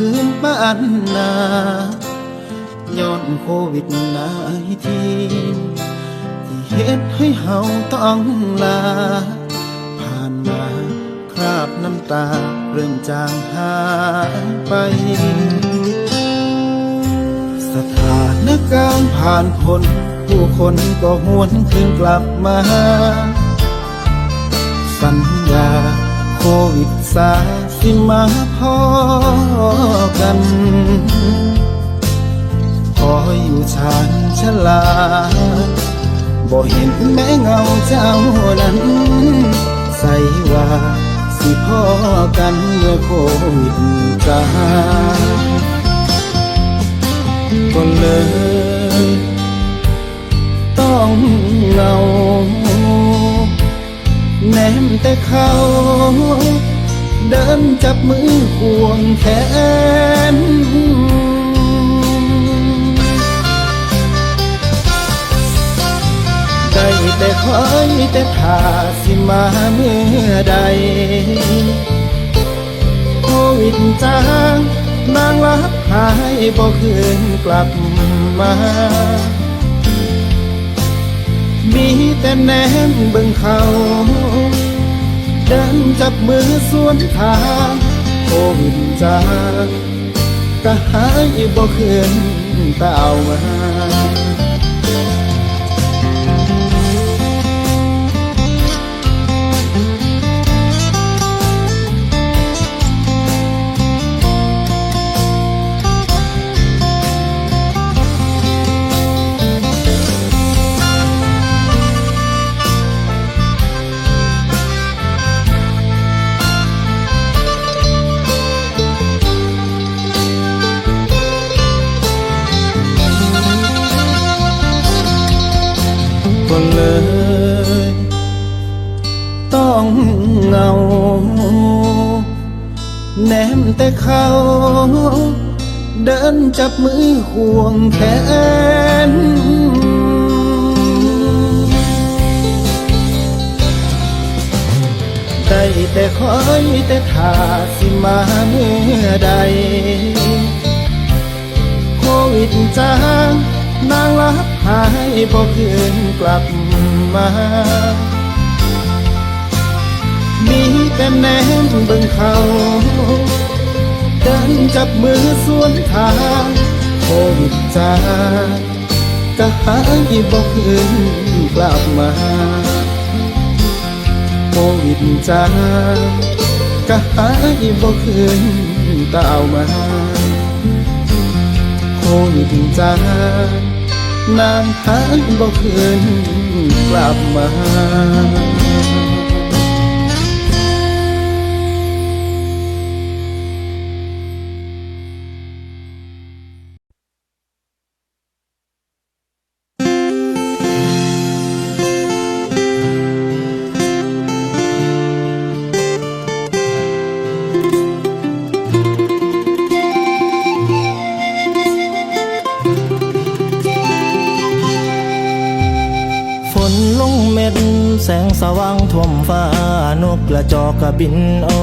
คืนบ้านนาย้อนโควิดนายทีที่เหตุให้เฮาต้องลา ผ่านมาคราบน้ำตาเริ่มจางหายไป สถานการณ์ผ่านพ้นผู้คนก็หวนคืนกลับมา สัญญาโควิดสา สิมาพอกันขออยู่ชานชลา บ่เห็นแม้เงาเจ้านั้น ใส่ว่าสิพ่อกันเมื่อโควิดจาก็เลยต้องเงาแนมแต่เขา เดินจับมือควงแขนได้แต่คอยแต่ท่าสิมาเมื่อใด โควิดจางนางรับหายบ่คืนกลับมา มีแต่แนมเบิ่งเขา เดินจับมือสวนทางโควิดจากกะหายบ่คืนตาเอามา เลย ต้องเงา แนมแต่เขา เดินจับมือควงแขนได้แต่คอยแต่ท่าสิมาเมื่อใด โควิดจางนางรับ หายบ่คืนกลับมา มีแต่แนมเบิ่งเขา เดินจับมือสวนทางโควิดจาก็หายบ่คืนกลับมาโควิดจาก็หายบ่คืนตาวมาโควิดจาง นางหายบ่คืนกลับมา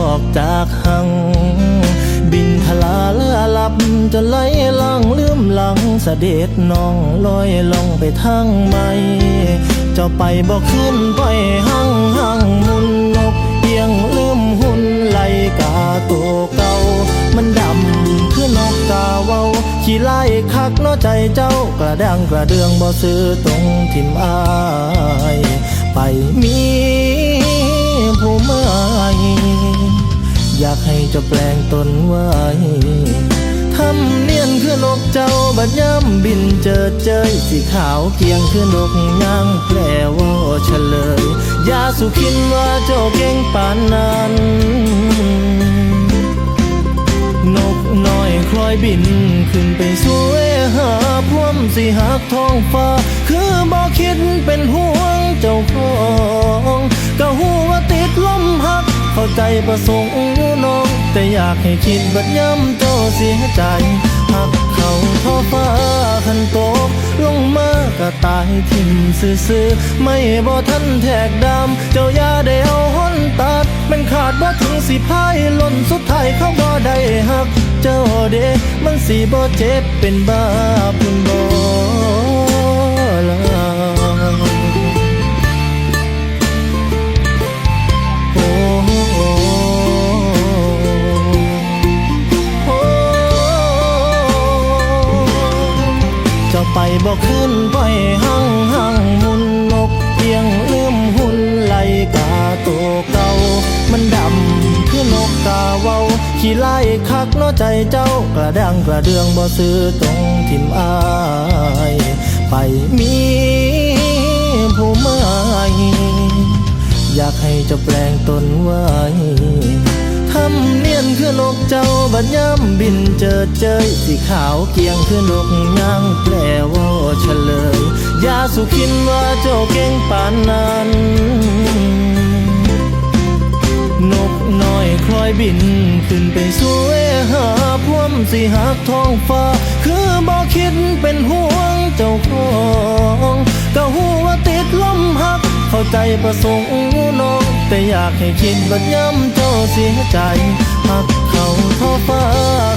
ออกจากหัง บินทลาเลือลับจนไหลล่องลืมหลังเสด็จน้องลอยลงไปทางไม่เจ้าไปบอกขึ้นไปหังหังมุนนกเอียงลืมหุ่นไหลกาตัวเก่ามันดำคือนกกาเว้าขี้ไล่คักนาะใจเจ้ากระดังกระเดืองบ่ซื้อตรงทิมอายไปมีผู้เมื่อ อยากให้เจ้าแปลงตนไว้ทำเนียนคือนกเจ้าบัดย่ำบินเจอเจยสีขาวเกียงคือนกนางแปลว่าเฉลยยาสุขินว่าเจ้าเก่งปานนั้น นกน้อยคล้อยบินขึ้นไปสู่เวหาพวมสิหักท้องฟ้า คือบ่คิดเป็นห่ว เข้าใจประสงค์อยู่น้อง แต่อยากให้คิดบัดย้ำเจ้าเสียใจหักเขาท้อฟ้าคันตกลงมาก็ตายทิ่มซื่อๆไม่บ่ทันแทกดำเจ้าอย่าได้เอาห้นตัด มันขาดบ่ถึงสิพายล่นสุดท้ายเขาบ่ได้หัก เจ้าเดมันสิบ่เจ็บเป็นบ้าพุ่นบ่ บอกขึ้นไปหั่งหั่งมุนนกเพียงลืมหุ่นไหลกาตัวเก่า มันดำคือนกกาเว้าขี้ไล่คักนาะใจเจ้ากระดังกระเดืองบ่ซื้อตรงทิมอาย ไปมีผู้ใหม่อยากให้เจ้าแปลงตนไว้ ทำเนียนคือนกเจ้าบัดย่ำบินเจอเจยสีขาวเกียงคือนกย่างแปลว่าเฉลยยาสุขินว่าเจ้าเก่งปานนั้นนกน้อยคลอยบินขึ้นไปสู่เวหาพวมสิหักท้องฟ้า คือบอกคิดเป็นห่วงเจ้าของก็หูว่าติดลมหัก เข้าใจประสงค์น้อง แต่อยากให้คิดบัดย้ำเจ้าเสียใจหักเขาท้อฟ้า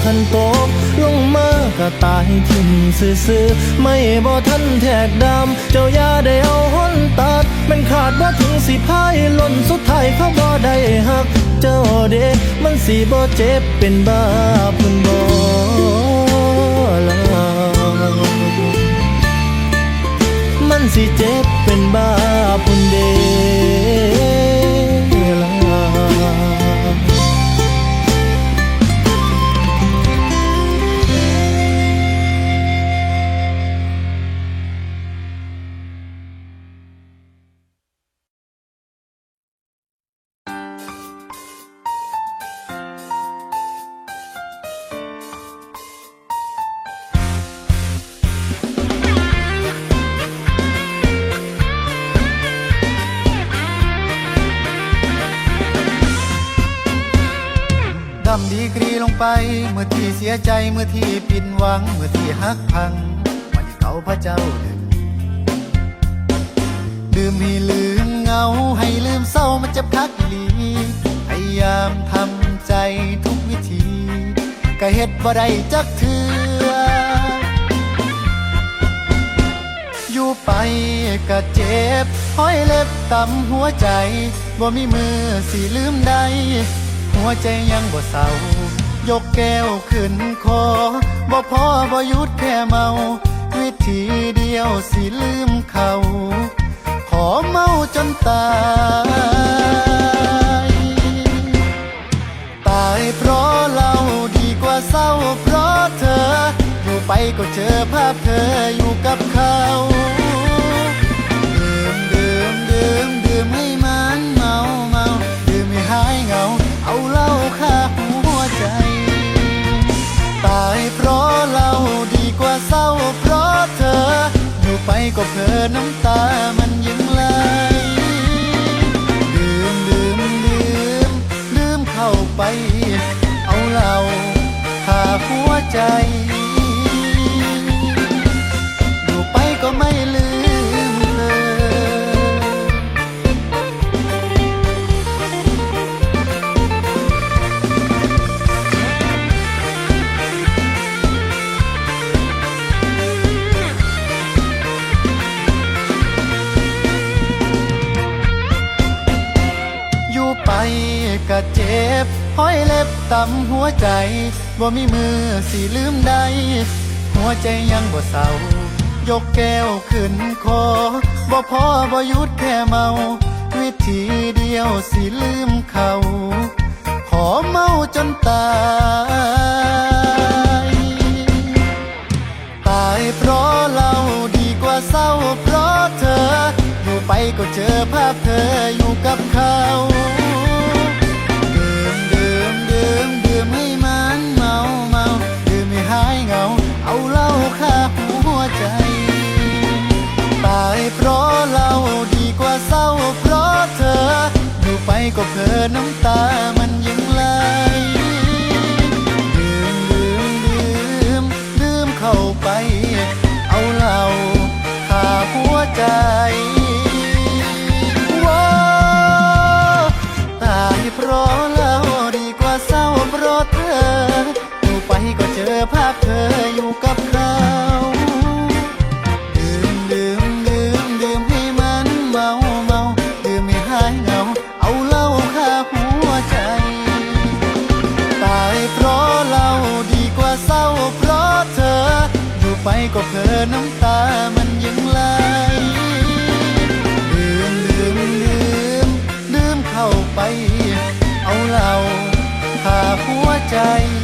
คันตกลงมาก็ตายทิ่มซื่อๆไม่บ่ทันแทกดำเจ้าอย่าได้เอาห้นตัดมันขาดบ่าถึงสิพายล่นสุดท้ายเขาบ่ได้หัก เจ้าเด้มันสิบ่เจ็บเป็นบ้าพุ่นบ่ลามันสิเจ็บเป็นบ้า พุ่นเังเมื่อที่หักพังวันที่เขาพระเจ้าดึงดื่มให้ลืมเงาให้ลืมเศร้ามันจะพักหลีพยายามทำใจทุกวิธีก็เฮ็ดบ่ได้จักเทืออยู่ไปก็เจ็บห้อยเล็บต่ำหัวใจบ่มีมือสิลืมได้ หัวใจยังบ่เศร้ายกแก้วขึ้นคอ บ่พอบ่ยุดแค่เมา วิธีเดียวสิลืมเขา ขอเมาจนตาย ตายเพราะเราดีกว่าเศร้าเพราะเธอ อยู่ไปก็เจอภาพเธออยู่กับเขา น้ำตามัน บห้อยเล็บต่ำหัวใจ บ่มีมือสิลืมได้ หัวใจยังบ่เศร้ายกแก้วขึ้นคอ บ่พอบ่ยุดแค่เมา วิธีเดียวสิลืมเขา ขอเมาจนตาย ตายเพราะเราดีกว่าเศร้าเพราะเธอ อยู่ไปก็เจอภาพเธออยู่กับเขา ก็เผลอน้ำตามันยังไหลดื่มดื่มดื่มดื่มเข้าไป เอาเหล่าขาหัวใจว้าตายเพราะเหล้าดีกว่าเศร้าเพราะเธออยู่ไปก็เจอภาพเธออยู่กับใคร หั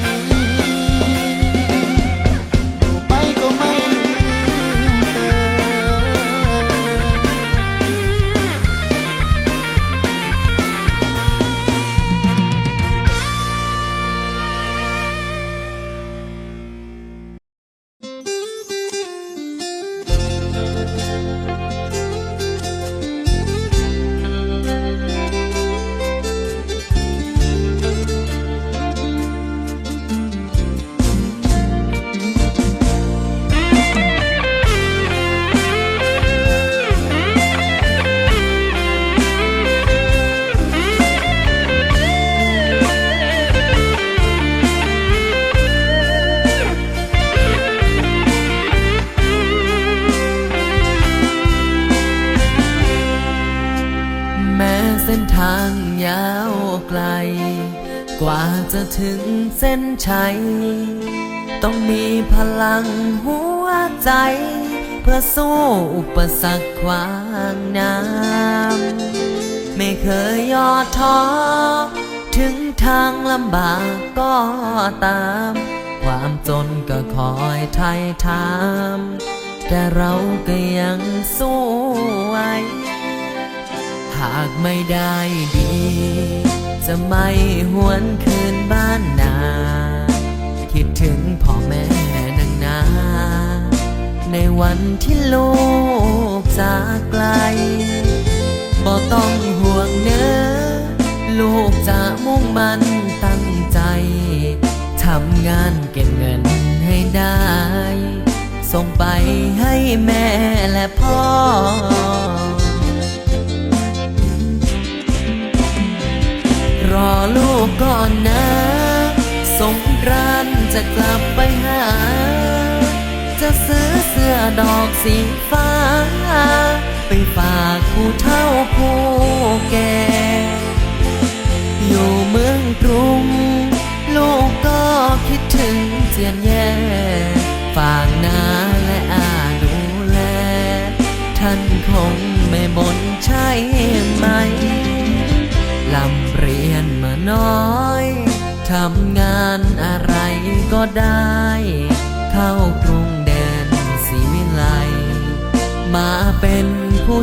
ใจ เพื่อสู้อุปสรรคขวางน้ำไม่เคยย่อท้อถึงทางลำบากก็ตาม ความจนก็คอยไทยทามแต่เราก็ยังสู้ไว้ หากไม่ได้ดี จะไม่หวนคืนบ้านนา คิดถึงพ่อแม่ ในวันที่ลูกจากไกลบ่ต้องห่วงเนื้อลูกจะมุ่งมันตั้งใจ ทำงานเก็บเงินให้ได้ ส่งไปให้แม่และพ่อ รอลูกก่อนนะ สงกรานต์จะกลับไปหา จะซื้อเสื้อดอกสีฟ้า ไปฝากผู้เฒ่าผู้แก่ อยู่เมืองกรุง ลูกก็คิดถึงเจียนแย่ฝากนาและอาดูแล ท่านคงไม่บ่นใช่ไหมลำเรียนมาน้อยทำงานอะไรก็ได้ เข้าก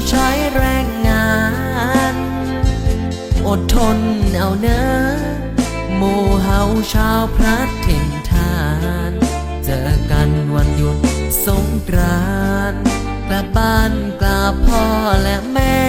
ใช้แรงงาน อดทนเอาเนอะหมู่เฮาชาวพระถิ่นทาน เจอกันวันหยุดสงกรานต์กลับบ้านกลับพ่อและแม่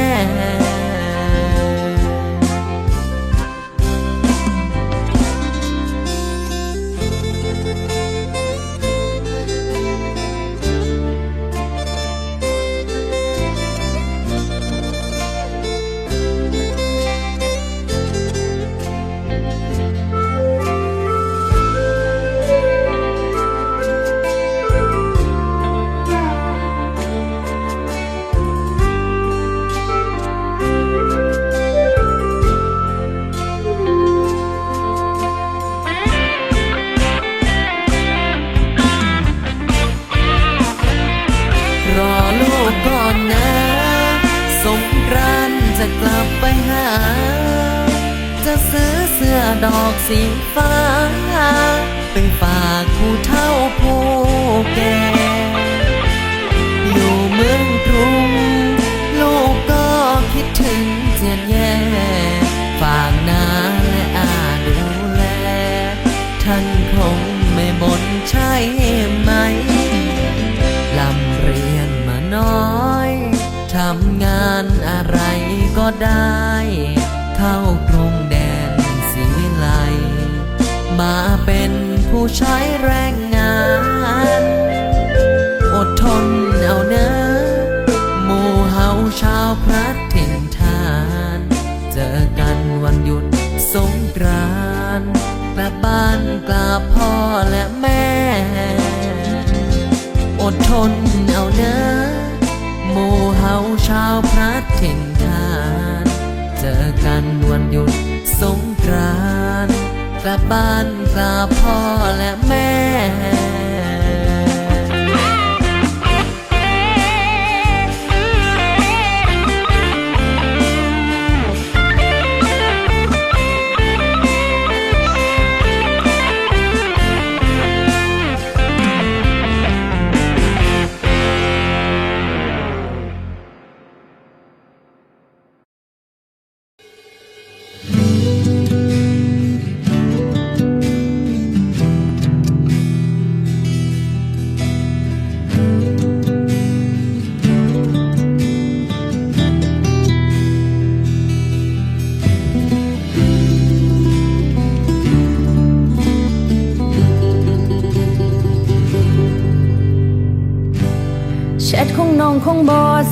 บ้านกราบพ่อและ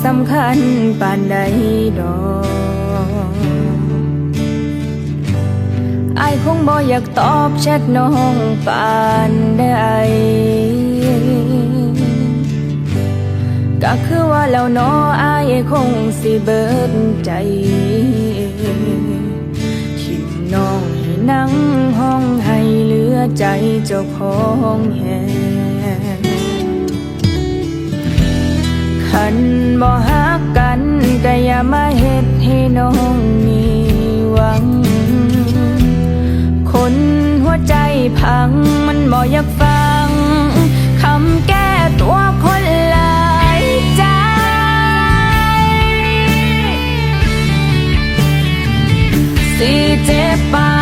สำคัญปานใดดอกอคงบ่อยากตอบแชทน้องปานใดก็คือว่าแล้วนออายคงสิเบิดใจทิมน้องให้นั่งห้องให้เหลือใจเจ้าของแหง คันบ่ฮักกันก็อย่ามาเฮ็ดให้น้องมีหวัง คนหัวใจพังมันบ่อยากฟังคำแก้ตัวคนหลายใจ สิเจ็บปา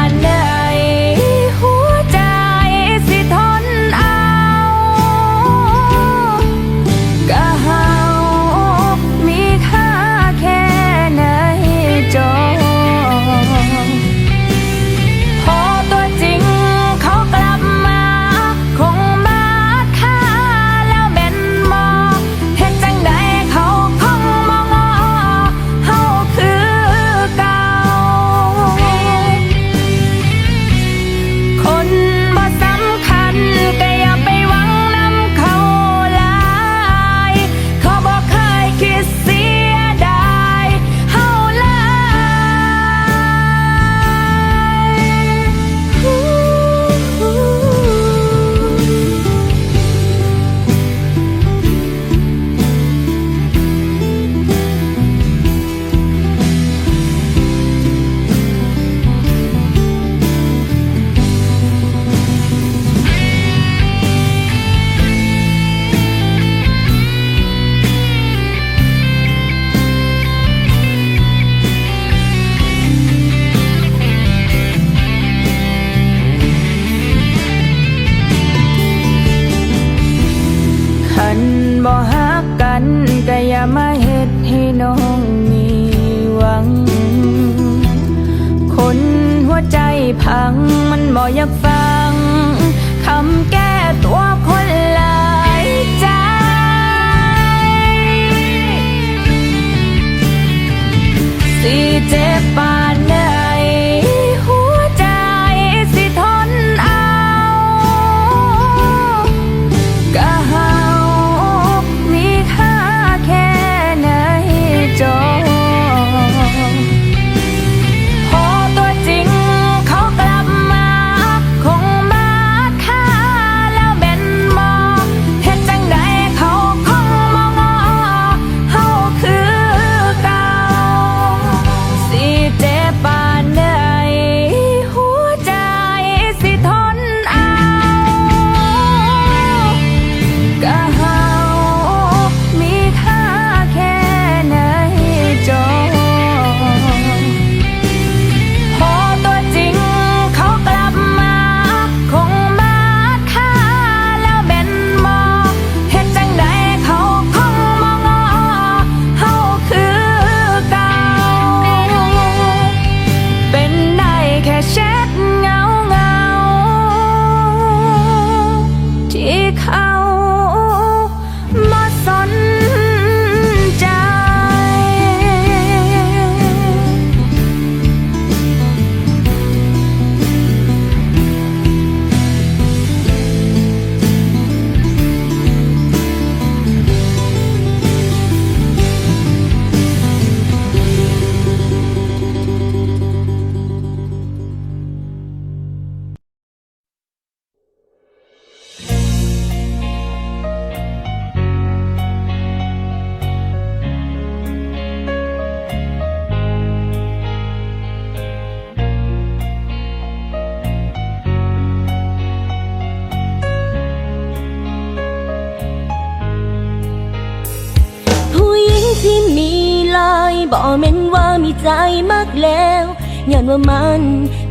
ใจมากแล้วย้อนว่ามัน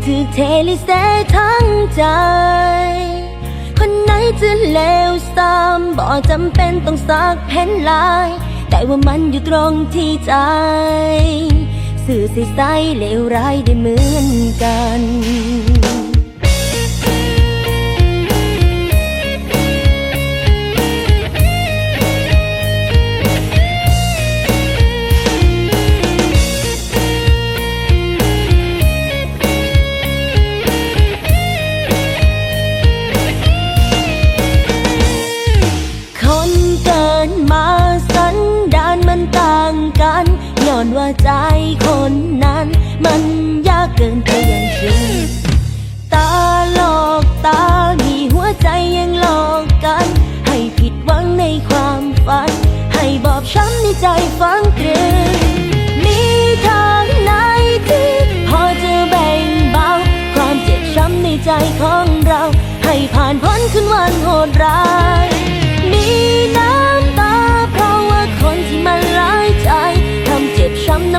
ถือเทลิเซทั้งใจ คนไหนจะเลวซ้ำบอกจำเป็นต้องสักเพ้นลาย แต่ว่ามันอยู่ตรงที่ใจ สื่อใส่เลวร้ายได้เหมือนกัน ใจคนนั้น มันยากเกินไปอย่างที่ตาหลอกตามีหัวใจยังหลอกกัน ให้ผิดหวังในความฝัน ให้บอบช้ำในใจฟังเกรงมีทางไหนที่พอจะแบ่งเบา ความเจ็บช้ำในใจของเรา ให้ผ่านพ้นคืนวันโหดร้าย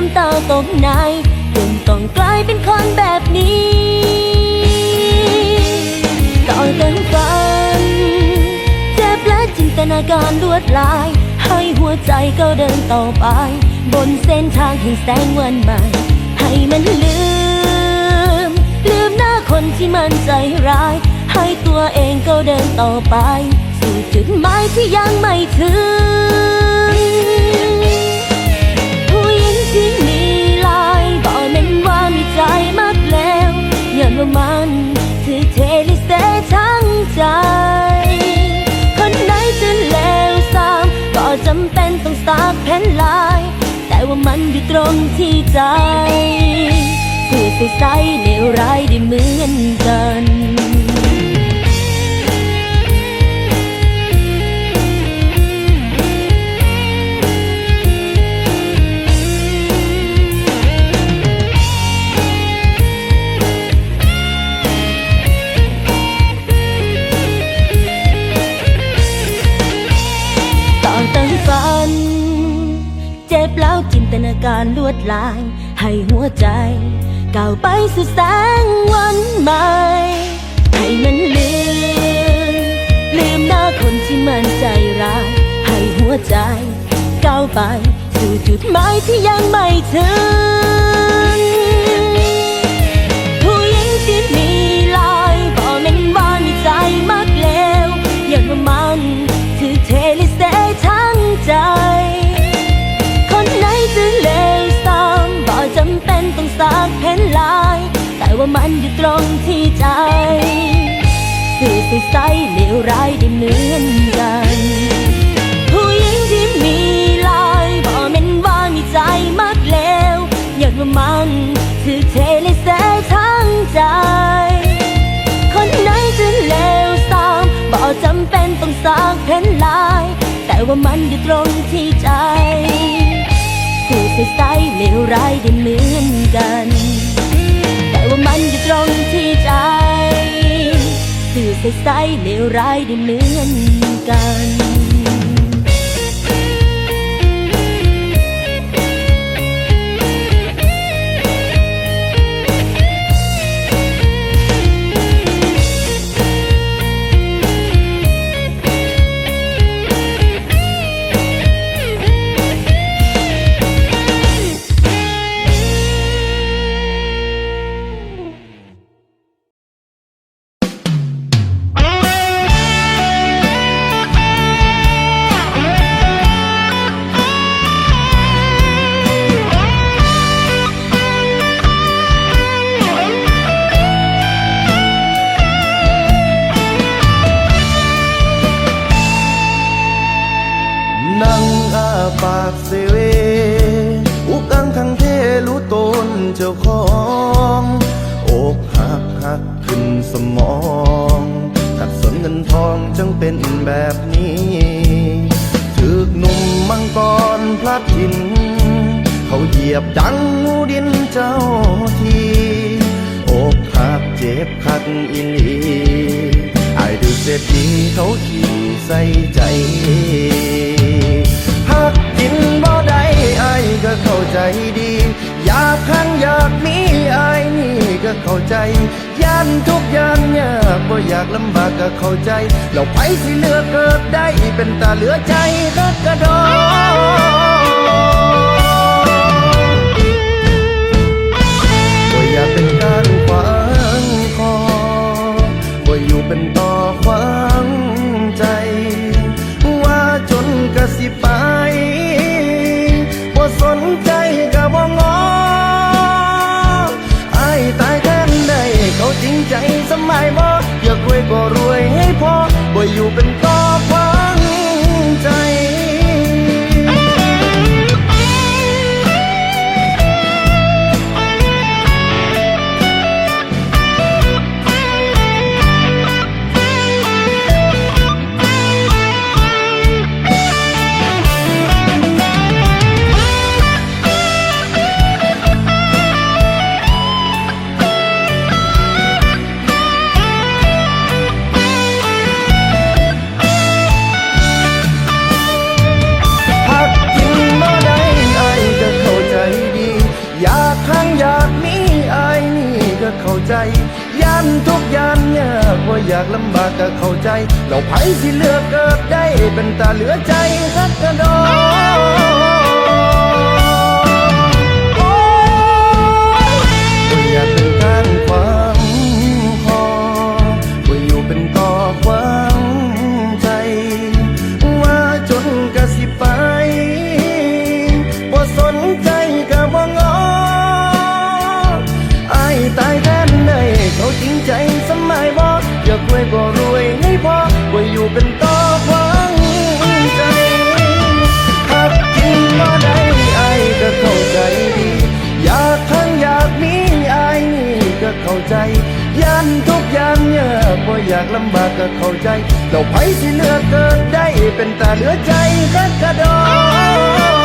ำตาตกในจนต้องกลายเป็นคนแบบนี้ ต่อเติมฝันเจ็บและจินตนาการลวดลาย ให้หัวใจก็เดินต่อไป บนเส้นทางแห่งแสงวันใหม่ ให้มันลืม ลืมหน้าคนที่มันใจร้าย ให้ตัวเองก็เดินต่อไป สู่จุดหมายที่ยังไม่ถึง ใจมากแล้วย้อนว่ามันคือเทลิเซทั้งใจ คนไหนจะเลวซ้ำก็จำเป็นต้องสักแผ่นลาย แต่ว่ามันอยู่ตรงที่ใจ สู่แสงวันใหม่ให้มันลืม ลืมหน้าคนที่มันใจร้าย ให้หัวใจ ก้าวไป สู่จุดหมายที่ยังไม่ถึง มันอยู่ตรงที่ใจสื่อใสเลวร้ายได้เหมือนกัน ผู้หญิงที่มีลายบอกแม่นว่ามีใจมากแล้วอย้อนว่ามันถือเทลิเซทั้งใจ คนไหนจะเลวซ้ำบอกจำเป็นต้องสักเพ้นลาย แต่ว่ามันอยู่ตรงที่ใจสื่อใสเลวร้ายได้เหมือนกัน มันอยู่ตรงที่ใจ สื่อใสๆเลวร้ายได้เหมือนกัน เขาเหยียบดังงูดินเจ้าทีอกหักเจ็บคักอีหลีอายดูเสียทีเขาขี่ใส่ใจหักกินบ่ได้ไอ้ายก็เข้าใจดี อยากข้างอยากมีไอ้ายนี่ก็เข้าใจย่านทุกอยางยากบ่อยากลำบากก็เข้าใจ เราไปสิเลือกเกิดได้เป็นตาเหลือใจรักกระดอานขวางคอบ่อยู่เป็นต่อขวางใจ ว่าจนกะสิไปบ่สนใจกะบ่งอไอายตายแทนได้เขาจริงใจสมัยบ่อยากรวยก็รวยให้พอบ่อยู่เป็นต่อากลำบากก็เข้าใจเราไที่เลือกเกิดได้เป็นตาเหลือใจกันกระดอ